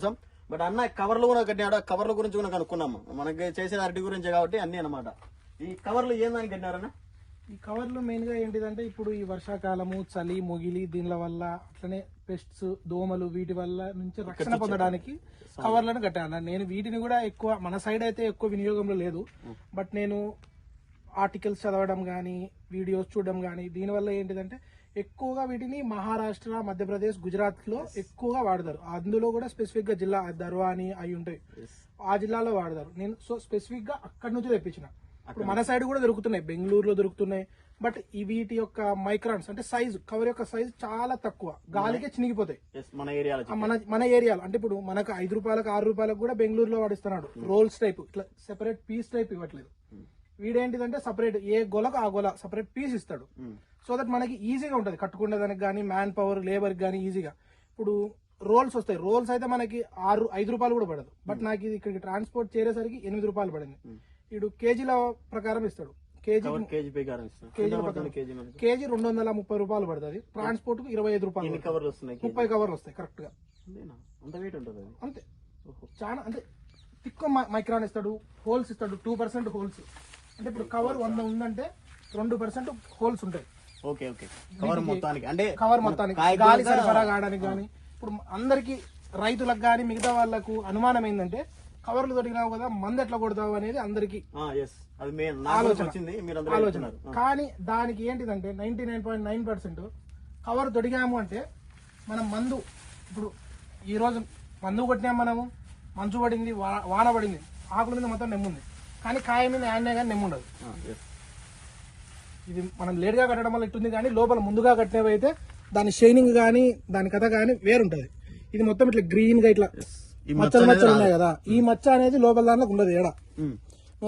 కోసం. బట్ అన్న కవర్లు కూడా కట్టినాడు. ఆ కవర్ల గురించి కూడా కనుక్కున్నాము. మనకి చేసేది అరటి గురించి కాబట్టి అన్ని అన్నమాట. ఈ కవర్లు ఏం దానికి కట్టినారన్న ఈ కవర్లు మెయిన్గా ఏంటిదంటే ఇప్పుడు ఈ వర్షాకాలము చలి మొగిలి దీనిల వల్ల అట్లనే పెస్ట్స్ దోమలు వీటి వల్ల నుంచి రక్షణ పొందడానికి కవర్లను కట్టాను. నేను వీటిని కూడా ఎక్కువ మన సైడ్ అయితే ఎక్కువ వినియోగంలో లేదు. బట్ నేను ఆర్టికల్స్ చదవడం కానీ వీడియోస్ చూడడం కానీ దీనివల్ల ఏంటిదంటే ఎక్కువగా వీటిని మహారాష్ట్ర మధ్యప్రదేశ్ గుజరాత్లో ఎక్కువగా వాడతారు. అందులో కూడా స్పెసిఫిక్గా జిల్లా దర్వాని అవి ఉంటాయి. ఆ జిల్లాలో వాడతారు. నేను సో స్పెసిఫిక్గా అక్కడి నుంచి తెప్పించిన. ఇప్పుడు మన సైడ్ కూడా దొరుకుతున్నాయి. బెంగళూరులో దొరుకుతున్నాయి. బట్ ఈ వీటి యొక్క మైక్రాన్స్ అంటే సైజ్ కవర్ యొక్క సైజ్ చాలా తక్కువ. గాలికే చినిగిపోతాయి. మన ఏరియాలో మన మన ఏరియాలో అంటే ఇప్పుడు మనకు ఐదు రూపాయలకు ఆరు రూపాయలకు కూడా బెంగళూరులో వాడిస్తున్నాడు. రోల్స్ టైప్ ఇట్లా సెపరేట్ పీస్ టైప్ ఇవ్వట్లేదు. వీడేంటిదంటే సపరేట్ ఏ గొలకు ఆ గొల సపరేట్ పీస్ ఇస్తాడు. సో దట్ మనకి ఈజీగా ఉంటది. కట్టుకునే దానికి కానీ మ్యాన్ పవర్ లేబర్ కానీ ఈజీగా ఇప్పుడు రోల్స్ వస్తాయి. రోల్స్ అయితే మనకి ఆరు ఐదు రూపాయలు కూడా పడదు. బట్ నాకు ఇది ఇక్కడికి ట్రాన్స్పోర్ట్ చేరేసరికి ఎనిమిది రూపాయలు పడింది. ఇడు కేజీల ప్రకారం ఇస్తాడు. కేజీ కేజీ ప్రకారం కేజీ రెండు వందల ముప్పై రూపాయలు పడుతుంది. ట్రాన్స్పోర్ట్కు ఇరవై ఐదు రూపాయలు. కవర్లు వస్తున్నాయి? ముప్పై కవర్లు వస్తాయి కరెక్ట్గా. అంతేనా? అంత వెయిట్ ఉంటుంది అది? అంతే. చాలా అంటే తిక్కువ మైక్రాన్ ఇస్తాడు హోల్స్ ఇస్తాడు టూ పర్సెంట్ హోల్స్ అంటే ఇప్పుడు కవర్ వంద ఉందంటే రెండు పర్సెంట్ హోల్స్ ఉంటాయి. Okay okay. కవర్ మొత్తానికి. అంటే కవర్ మొత్తానికి. గాలి సరఫరా కావడానికి కానీ ఇప్పుడు అందరికి రైతులకు కానీ మిగతా వాళ్ళకు అనుమానం ఏంటంటే కవర్లు దొరికినావు కదా మందు ఎట్లా కొడతావు అనేది అందరికి ఆలోచన. కానీ దానికి ఏంటిదంటే ninety nine point nine percent cover దొడిగాము అంటే మనం మందు ఇప్పుడు ఈ రోజు మందు కొట్టినాం మనము మంచు పడింది వాన పడింది ఆకుల మీద మొత్తం నెమ్ముంది. కానీ కాయ మీద యాన్నే కానీ నెమ్ముండదు. ఇది మనం లేట్గా కట్టడం వల్ల ఇట్టుంది కానీ లోపల ముందుగా కట్టినవి అయితే దాని షైనింగ్ కానీ దాని కథ కానీ వేరుంటది. ఇది మొత్తం ఇట్లా గ్రీన్గా ఇట్లా ఈ మచ్చ మచ్చలు మచ్చలు. ఉన్నాయి కదా. ఈ మచ్చ అనేది లోపల దాంట్లో ఉండదు ఏడ.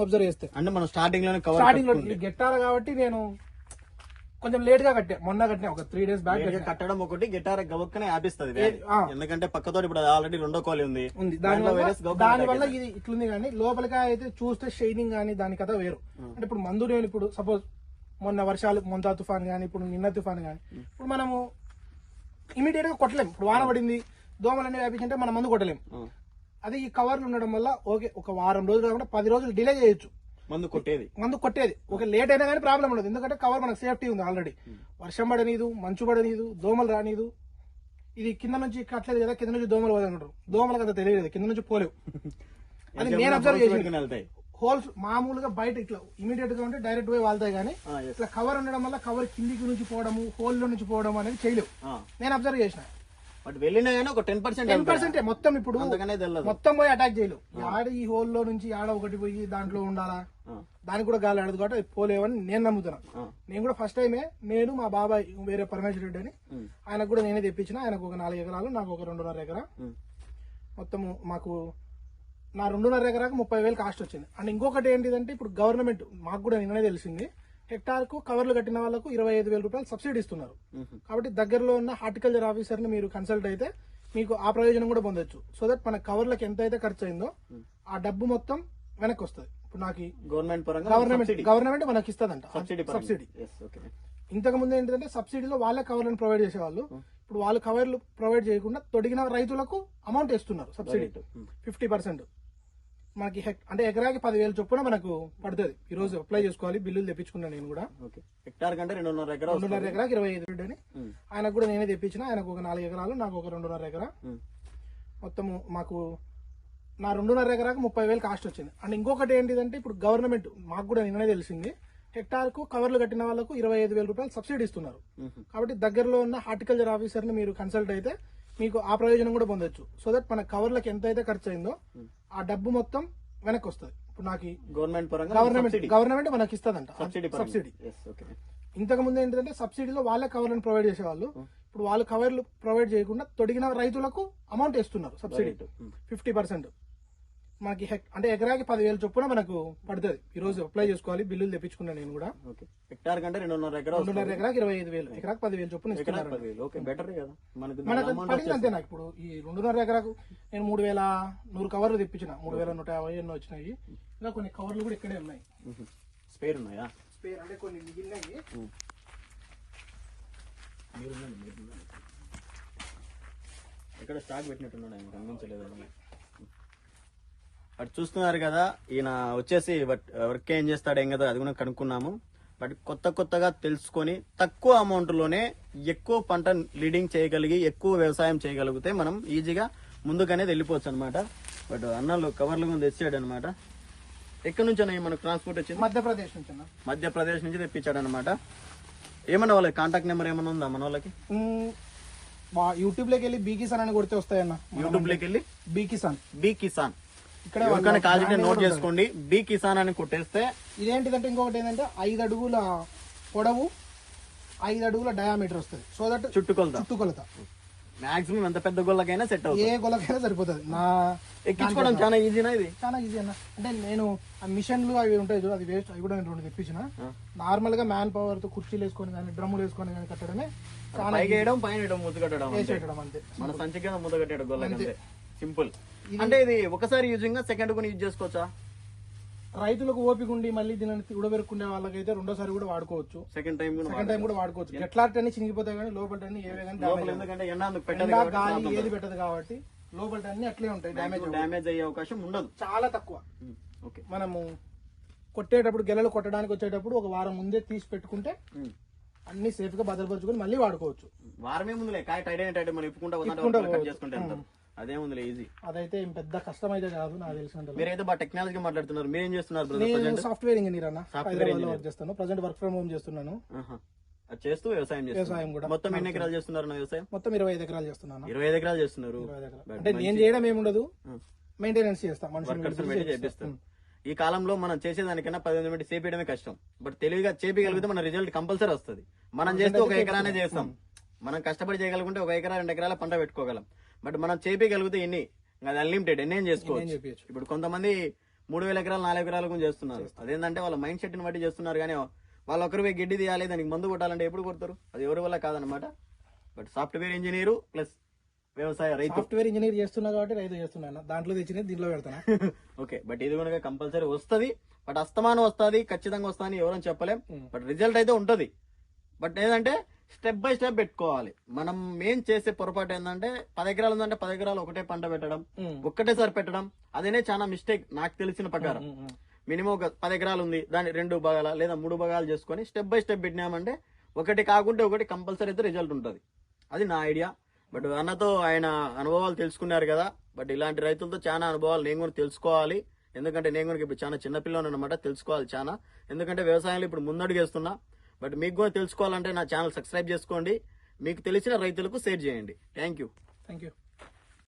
అబ్జర్వ్ చేస్తే. అంటే మనం స్టార్టింగ్లోనే కవర్ స్టార్టింగ్లో గెట్టాలి కాబట్టి నేను కొంచెం లేట్గా కట్టా. మొన్న కట్టినా ఒక త్రీ డేస్ బ్యాక్ కట్టడం ఒకటి గిటార్ గబక్కనే ఆపిస్తుంది. ఎందుకంటే పక్కతో ఇప్పుడు ఆల్రెడీ రెండో కోలి ఉంది. దానివల్ల attack ఇది ఇట్లుంది కానీ లోపలికి అయితే చూస్తే షైనింగ్ కానీ దాని కథ వేరు. అంటే ఇప్పుడు మందు నేను ఇప్పుడు సపోజ్ మొన్న వర్షాలు మొంతా తుఫాన్ కానీ ఇప్పుడు నిన్న తుఫాన్ కానీ ఇప్పుడు మనము ఇమీడియట్గా కొట్టలేం. ఇప్పుడు వాన పడింది దోమలన్నీ వ్యాపించింటే మనం మందు కొట్టలేం. అది ఈ కవర్లు ఉండడం వల్ల ఓకే ఒక వారం రోజులు కాకుండా పది రోజులు డిలే చేయొచ్చు. మందు కొట్టేది. మందు కొట్టేది. ఒక లేట్ అయినా కానీ ప్రాబ్లం ఉండదు. ఎందుకంటే కవర్ మనకు సేఫ్టీ ఉంది ఆల్రెడీ. వర్షం పడనీదు మంచు పడనీదు దోమలు రానీదు. ఇది కింద నుంచి కట్టలేదు కదా కింద నుంచి దోమలు పోదంటారు దోమలకు అంత తెలియదు కింద నుంచి పోలేవు. అది నేను అబ్జర్వ్ చేసి హోల్స్ మామూలుగా బయట ఇట్లా ఇమీడియట్గా ఉంటే డైరెక్ట్ పోయి వాళ్తాయి కానీ. ఇట్లా కవర్ ఉండడం వల్ల కవర్ కిందికి నుంచి పోవడము హోల్లో నుంచి పోవడం అనేది చేయలేవు. నేను అబ్జర్వ్ చేసిన బట్ వెళ్ళినా కానీ ఒక టెన్ పర్సెంట్ టెన్ పర్సెంట్ మొత్తం ఇప్పుడు మొత్తం పోయి అటాక్ చేయలేవు ఆడ ఈ హోల్లో నుంచి ఆడ ఒకటి పోయి దాంట్లో ఉండాలా. దానికి కూడా గాలి ఆడదు కాబట్టి పోలేవని నేను నమ్ముతున్నా ఆ. నేను కూడా ఫస్ట్ టైమే నేను మా బాబాయ్ వేరే పరమేశ్వర రెడ్డి అని. ఆయనకు కూడా నేనే తెప్పించిన ఆయనకు ఒక నాలుగు ఎకరాలు నాకు ఒక రెండున్నర ఎకరా. మొత్తము మాకు నా రెండున్నర ఎకరాకు ముప్పై వేలు కాస్ట్ వచ్చింది. అండ్ ఇంకొకటి ఏంటిదంటే ఇప్పుడు గవర్నమెంట్ మాకు కూడా నిన్ననే తెలిసింది హెక్టార్కు కవర్లు కట్టిన వాళ్ళకు ఇరవై ఐదు వేల రూపాయలు సబ్సిడీ ఇస్తున్నారు. కాబట్టి దగ్గరలో ఉన్న హార్టికల్చర్ ఆఫీసర్ని మీరు కన్సల్ట్ అయితే మీకు ఆ ప్రయోజనం కూడా పొందొచ్చు. సో దట్ మన కవర్లకు ఎంత అయితే ఖర్చు అయిందో ఆ డబ్బు మొత్తం వెనక్కి వస్తుంది ఇప్పుడు నాకు గవర్నమెంట్ గవర్నమెంట్ గవర్నమెంట్ మనకి ఇస్తుందంట. సబ్సిడీ ఇంతకు ముందు ఏంటంటే సబ్సిడీలో వాళ్ళే కవర్లను ప్రొవైడ్ చేసేవాళ్ళు. ఇప్పుడు వాళ్ళు కవర్లు ప్రొవైడ్ చేయకుండా తొడిగిన రైతులకు అమౌంట్ ఇస్తున్నారు సబ్సిడీ. Fifty percent. మనకి అంటే ఎకరాకి పదివేలు చొప్పున మనకు పడుతుంది ఈ రోజు అప్లై చేసుకోవాలి బిల్లులు తెప్పించుకున్నాను నేను కూడా హెక్టార్ కంటే రెండున్నర ఎకరా. రెండున్నర ఎకరాకి ఇరవై ఐదు అని. ఆయనకు కూడా నేనే తెప్పించిన ఆయనకు ఒక నాలుగు ఎకరాలు నాకు ఒక రెండున్నర ఎకరా. మొత్తము మాకు నా రెండున్నర ఎకరాకు ముప్పై వేలు కాస్ట్ వచ్చింది అండ్ ఇంకొకటి ఏంటిదంటే ఇప్పుడు గవర్నమెంట్ మాకు కూడా నిన్ననే తెలిసింది హెక్టార్కు కవర్లు కట్టిన వాళ్ళకు ఇరవై ఐదు వేల రూపాయలు సబ్సిడీ ఇస్తున్నారు. కాబట్టి దగ్గరలో ఉన్న హార్టికల్చర్ ఆఫీసర్ని మీరు కన్సల్ట్ అయితే మీకు ఆ ప్రయోజనం కూడా పొందొచ్చు. సో దట్ మన కవర్లకు ఎంత అయితే ఖర్చు అయిందో ఆ డబ్బు మొత్తం వెనక్కి వస్తుంది ఇప్పుడు నాకు గవర్నమెంట్ పరంగా గవర్నమెంట్ గవర్నమెంట్ మనకి ఇస్తుందంట. సబ్సిడీ ఇంతకు ముందు ఏంటంటే సబ్సిడీలో వాళ్ళే కవర్లను ప్రొవైడ్ చేసేవాళ్ళు. ఇప్పుడు వాళ్ళు కవర్లు ప్రొవైడ్ చేయకుండా తొడిగిన రైతులకు అమౌంట్ ఇస్తున్నారు సబ్సిడీ ఫిఫ్టీ పర్సెంట్ మనకి అంటే ఎకరాకి పదివేలు చొప్పున మనకు పడుతుంది. ఈ రోజు అప్లై చేసుకోవాలి బిల్లులు తెప్పించుకున్నాను నేను కూడా. ఓకే. హెక్టార్ కంటే రెండున్నర ఎకరా. రెండున్నర ఎకరాకి ఇరవై ఐదు వేలు. ఎకరాకి పదివేలు చొప్పున ఇస్తున్నారు. ఓకే బెటర్ కదా. మనకు అంతే నాకు ఇప్పుడు? ఈ రెండున్నర ఎకరాకు నేను మూడు వేల నూరు కవర్లు తెప్పించిన. మూడు వేల నూట యాభై ఎన్నో వచ్చినాయి. ఇంకా కొన్ని కవర్లు కూడా ఇక్కడే ఉన్నాయి. స్పేర్ ఉన్నాయా? స్పేర్ అంటే కొన్ని మిగిలినాయి. మీరు. ఇక్కడ స్టాక్ పెట్టినట్టున్నాడు ఆయన గమనించలేదు అటు చూస్తున్నారు కదా ఈయన వచ్చేసి వర్క్ ఏం చేస్తాడు ఏం కదా అది కూడా కనుక్కున్నాము. బట్ కొత్త కొత్తగా తెలుసుకొని తక్కువ అమౌంట్లోనే ఎక్కువ పంట లీడింగ్ చేయగలిగి ఎక్కువ వ్యవసాయం చేయగలిగితే మనం ఈజీగా ముందుకనేది వెళ్ళిపోవచ్చు అనమాట బట్ అన్నలు కవర్లు కూడా తెచ్చాడు అనమాట ఎక్కడి నుంచి అన్న మనకు ట్రాన్స్పోర్ట్ వచ్చింది? మధ్యప్రదేశ్ నుంచి అన్న. మధ్యప్రదేశ్ నుంచి తెప్పించాడు అనమాట ఏమన్నా వాళ్ళకి కాంటాక్ట్ నెంబర్ ఏమన్నా ఉందా మన వాళ్ళకి? యూట్యూబ్లోకి వెళ్ళి బీ కిసాన్ అని కొడితే వస్తాయన్న. యూట్యూబ్లోకి వెళ్ళి? బీ కిసాన్. బి కిసాన్. ఇక్కడ నోట్ చేసుకోండి. బి కిసాన్ అని కొట్టేస్తే ఇదేంటిదంటే ఇంకొకటి ఏంటంటే ఐదు అడుగుల పొడవు ఐదు అడుగుల డయామీటర్ వస్తుంది. సో దట్ చుట్టుకొలత. చుట్టుకొలత. మాక్సిమం ఎంత పెద్ద గొల్లకైనా సెట్ అవుతుంది. ఏ గొలకైనా సరిపోతుంది. నా ఎక్కించుకోవడం చాలా ఈజీనా ఇది? చాలా ఈజీ అన్న. అంటే నేను ఆ మిషన్లు అవి ఉంటాయి చూడు అది వేస్ట్ అవి కూడా నేను రెండు తెప్పించిన. నార్మల్గా మ్యాన్ పవర్తో కుర్చీలు వేసుకొని కానీ డ్రమ్ములు వేసుకొని కానీ కట్టడమే చాలా వేయడం పైన ముద్దు కట్టడం అంతే. మన సంచికి కింద ముద్ద కట్టేయడం గొల్లకి అంతే. సింపుల్. అంటే ఇది ఒకసారి యూజింగ్ సెకండ్ కొని యూజ్ చేసుకోవచ్చా? రైతులకు ఓపిక ఉండి మళ్ళీ దీనిని ఉడబెరుకునే వాళ్ళకైతే రెండోసారి కూడా వాడుకోవచ్చు. సెకండ్ టైం కూడా సెకండ్ టైం కూడా వాడుకోవచ్చు. ఎట్లాంటి అన్ని చినిగిపోతాయి కానీ లోపల అన్ని ఏవే కానీ లోపల ఎందుకంటే ఎండ అందుకు పెట్టదు ఎండా గాలి ఏది పెట్టదు కాబట్టి లోపల అన్ని అట్లే ఉంటాయి డ్యామేజ్ డ్యామేజ్ అయ్యే అవకాశం ఉండదు. చాలా తక్కువ. ఓకే మనము కొట్టేటప్పుడు గెలలు కొట్టడానికి వచ్చేటప్పుడు ఒక వారం ముందే తీసి పెట్టుకుంటే అన్ని సేఫ్గా భద్రపరచుకొని మళ్ళీ వాడుకోవచ్చు. వారమే ముందులే. కాయ టైట్ అయిన టైట్ మనం ఇప్పుకుంటా. చేసుకుంటే అదే ముందులే ఈజీ అదైతే ఏం పెద్ద కష్టం అయితే కాదు నాకు తెలిసినంత మీరైతే బాగా టెక్నాలజీ మాట్లాడుతున్నారు మీరేం చేస్తున్నారు బ్రదర్ నేను సాఫ్ట్వేర్ ఇంజనీర్ అన్న వర్క్ చేస్తాను ప్రజెంట్ వర్క్ ఫ్రమ్ హోమ్ చేస్తున్నాను. చేస్తూ వ్యవసాయం చేస్తున్నారు. వ్యవసాయం కూడా. మొత్తం ఎన్ని ఎకరాలు చేస్తున్నారు వ్యవసాయం? మొత్తం ఇరవై ఐదు ఎకరాలు చేస్తున్నాను. ఇరవై ఐదు ఎకరాలు చేస్తున్నారు. అంటే నేను చేయడం ఏముండదు. మెయింటెనెన్స్ చేస్తాం మనుషులు చేపిస్తాం ఈ కాలంలో మనం చేసేదానికన్నా పదిహేను మినిట్ చేపించడమే కష్టం. బట్ తెలివిగా చేపించగలిగితే మన రిజల్ట్ కంపల్సరీ వస్తుంది. మనం చేస్తే ఒక ఎకరానే చేస్తాం. మనం కష్టపడి చేయగలుగుంటే ఒక ఎకరా రెండు ఎకరాల పంట పెట్టుకోగలం. బట్ మనం చేపించగలిగితే ఎన్ని ఇంకా అది అన్లిమిటెడ్ ఎన్ని చేసుకోవచ్చు? ఇప్పుడు కొంతమంది మూడు వేల ఎకరాలు నాలుగు ఎకరాలు కూడా చేస్తున్నారు. అదేంటంటే వాళ్ళ మైండ్ సెట్ని బట్టి చేస్తున్నారు కానీ వాళ్ళు ఒకరి పోయి గిడ్డి తీయాలి దానికి మందు కొట్టాలంటే ఎప్పుడు కొడతారు? అది ఎవరి వల్ల కాదనమాట బట్ సాఫ్ట్వేర్ ఇంజనీరు ప్లస్ వ్యవసాయ రైతు. సాఫ్ట్వేర్ ఇంజనీర్ చేస్తున్నా కాబట్టి రైతు చేస్తున్నాను దాంట్లో తెచ్చినది దీంట్లో పెడతాను? ఓకే బట్ ఇది కనుక కంపల్సరీ వస్తది. బట్ అస్తమానం వస్తుంది ఖచ్చితంగా వస్తుంది ఎవరని చెప్పలేం. బట్ రిజల్ట్ అయితే ఉంటది. బట్ ఏంటంటే స్టెప్ బై స్టెప్ పెట్టుకోవాలి. మనం మెయిన్ చేసే పొరపాటు ఏంటంటే పది ఎకరాలు ఉందంటే పది ఎకరాలు ఒకటే పంట పెట్టడం. ఒక్కటేసారి పెట్టడం అదేనే చాలా మిస్టేక్ నాకు తెలిసిన ప్రకారం. మినిమం ఒక పది ఎకరాలు ఉంది దాన్ని రెండు భాగాల లేదా మూడు భాగాలు చేసుకొని స్టెప్ బై స్టెప్ పెట్టినామంటే ఒకటి కాకుంటే ఒకటి కంపల్సరీ అయితే రిజల్ట్ ఉంటుంది. అది నా ఐడియా బట్ అన్నతో ఆయన అనుభవాలు తెలుసుకున్నారు కదా బట్ ఇలాంటి రైతులతో చాలా అనుభవాలు నేను కూడా తెలుసుకోవాలి. ఎందుకంటే నేను కూడా ఇప్పుడు చాలా చిన్నపిల్లని అనమాట తెలుసుకోవాలి చాలా. ఎందుకంటే వ్యవసాయంలో ఇప్పుడు ముందడుగేస్తున్నా బట్ మీకు కూడా తెలుసుకోవాలంటే నా ఛానల్ సబ్స్క్రైబ్ చేసుకోండి. మీకు తెలిసిన రైతులకు షేర్ చేయండి. Thank you thank you